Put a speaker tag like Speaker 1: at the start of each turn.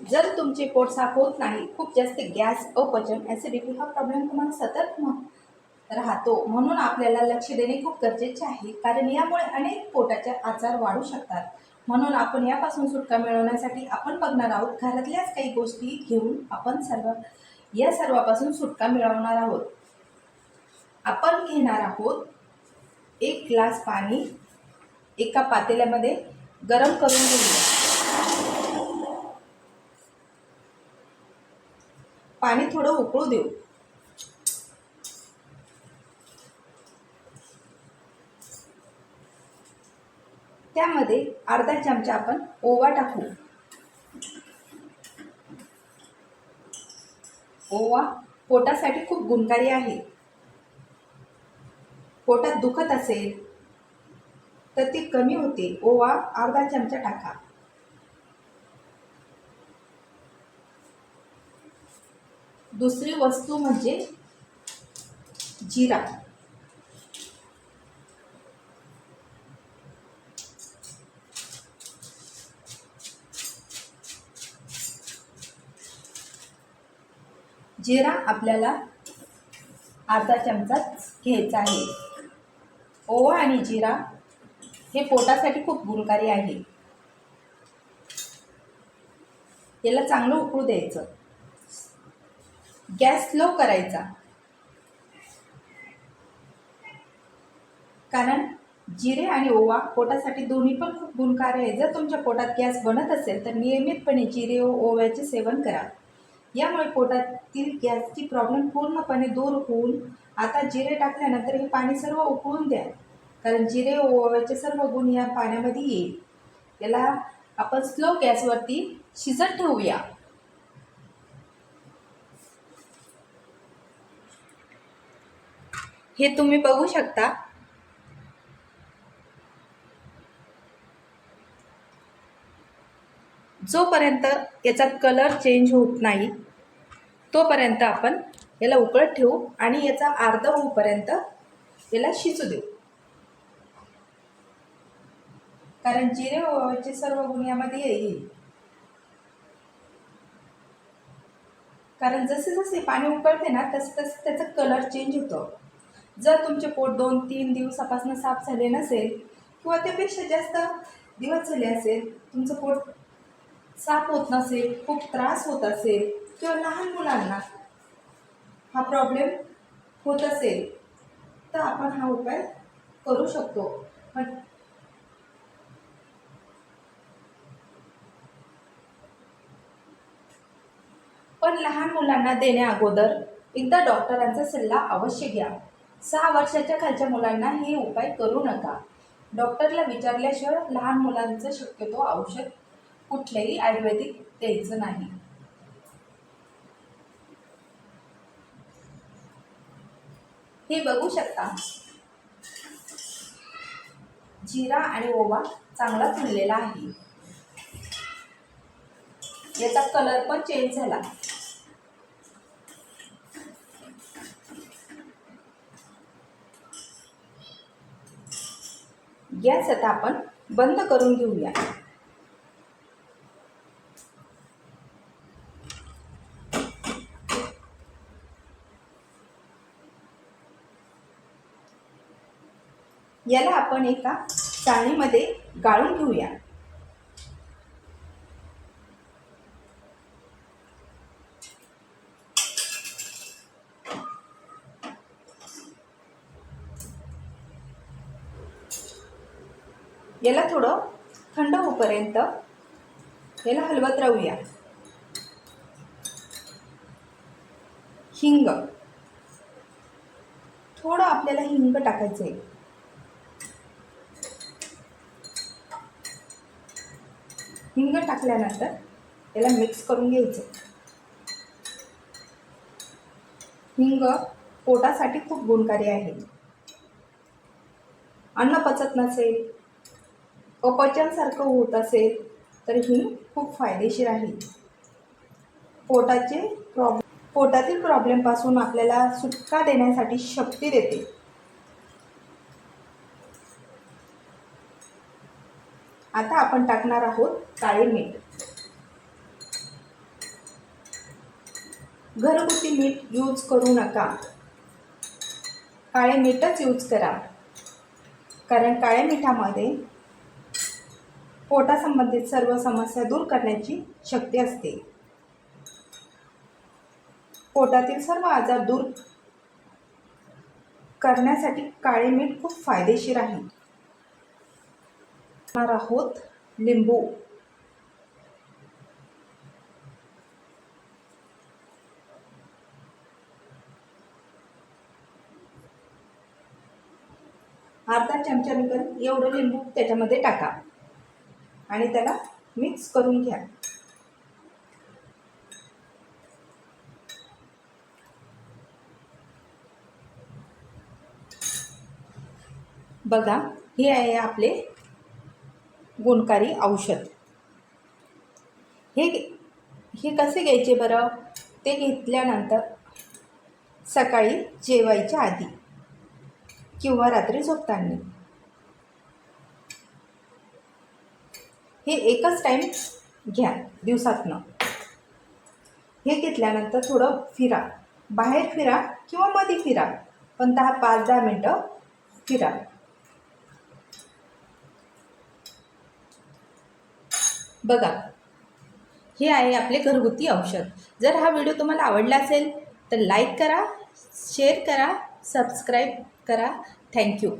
Speaker 1: जर तुमचे पोट साफ होत नाही खूप जास्त गॅस अपचन ॲसिडिटी हा प्रॉब्लेम तुम्हाला सतत राहतो. म्हणून आपल्याला लक्ष देणे खूप गरजेचे आहे. कारण यामुळे अनेक पोटाचे आजार वाढू शकतात. म्हणून आपण यापासून सुटका मिळवण्यासाठी आपण बघणार आहोत घरातल्याच काही गोष्टी घेऊन आपण सर्व या सर्वापासून सुटका मिळवणार आहोत. आपण घेणार आहोत एक ग्लास पाणी एका पातेल्यामध्ये गरम करून घेऊया. पाणी थोडं उकळू देऊ. त्यामध्ये अर्धा चमचा आपण ओवा टाकू. ओवा पोटासाठी खूप गुणकारी आहे. पोटात दुखत असेल तर ती कमी होते. ओवा अर्धा चमचा टाका. दुसरी वस्तू म्हणजे जिरा. जिरा आपल्याला अर्धा चमचाच घ्यायचा आहे. ओवा आणि जिरा हे पोटासाठी खूप गुणकारी आहे. याला चांगलं उकळू द्यायचं. गॅस स्लो करायचा. कारण जिरे आणि ओवा पोटासाठी दोन्ही पण खूप गुणकारी आहे. जर तुमच्या पोटात गॅस बनत असेल तर नियमितपणे जिरे व ओव्याचे सेवन करा. यामुळे पोटातील गॅसची प्रॉब्लेम पूर्णपणे दूर होऊन आता जिरे टाकल्यानंतर हे पाणी सर्व उकळून द्या. कारण जिरे व ओव्याचे सर्व गुण या पाण्यामध्ये येईल. याला आपण स्लो गॅसवरती शिजत ठेवूया. हे तुम्ही बघू शकता. जोपर्यंत याचा कलर चेंज होत नाही तोपर्यंत आपण याला उकळत ठेवू आणि याचा अर्ध होऊपर्यंत याला शिजू देऊ. कारण जिरे ओव्याचे सर्व गुण यामध्ये येईल. कारण जसे जसे पाणी उकळते ना तसं तसं त्याचा कलर चेंज होतो. जर तुमचे पोट दोन तीन दिवसापासून साफ झाले नसेल किंवा त्यापेक्षा जास्त दिवस झाले असेल तुमचं पोट साफ होत नसेल खूप त्रास होत असेल किंवा लहान मुलांना हा प्रॉब्लेम होत असेल तर आपण हा उपाय करू शकतो. पण पण लहान मुलांना देण्या अगोदर एकदा डॉक्टरांचा सल्ला अवश्य घ्या. सहा वर्षाच्या खालच्या मुलांना हे उपाय करू नका. डॉक्टरला विचारल्याशिवाय लहान मुलांचं शक्यतो औषध कुठलंही आयुर्वेदिक द्यायचं नाही. हे बघू शकता. जिरा आणि ओवा चांगला फुललेला आहे. याचा कलर पण चेंज झाला. गॅस आता आपण बंद करून घेऊया. याला आपण एका चाळणीमध्ये गाळून घेऊया. याला थोडं थंड होईपर्यंत याला हलवत राहूया. हिंग. थोडं आपल्याला हिंग टाकायचं आहे हिंग टाकल्यानंतर याला मिक्स करून घ्यायचं हिंग पोटासाठी खूप गुणकारी आहे. अन्न पचत नसेल अपचनसारखं होत असेल तर ही खूप फायदेशीर आहे. पोटाचे प्रॉब्लेम पोटातील प्रॉब्लेमपासून आपल्याला सुटका देण्यासाठी शक्ती देते. आता आपण टाकणार आहोत काळे मीठ. घरगुती मीठ यूज करू नका. काळे मीठच यूज करा. कारण काळ्या मिठामध्ये पोटासंबंधित सर्व समस्या दूर करण्याची शक्ती असते. पोटातील सर्व आजार दूर करण्यासाठी काळे मीठ खूप फायदेशीर आहे. आहोत लिंबू. अर्धा निकल एवढं लिंबू त्याच्यामध्ये टाका. आणि त्याला मिक्स करून घ्या. बघा हे आहे आपले गुणकारी औषध. हे हे कसे घ्यायचे बरं? ते घेतल्यानंतर सकाळी जेवायच्या आधी किंवा रात्री झोपताना. हे एकच टाईम घ्या दिवसातनं. हे घेतल्यानंतर थोडं फिरा. बाहेर फिरा किंवा मध्ये फिरा पण दहा पाच दहा मिनटं फिरा. बघा हे आहे आपले घरगुती औषध. जर हा व्हिडिओ तुम्हाला आवडला असेल तर लाईक करा शेअर करा सबस्क्राईब करा. थँक्यू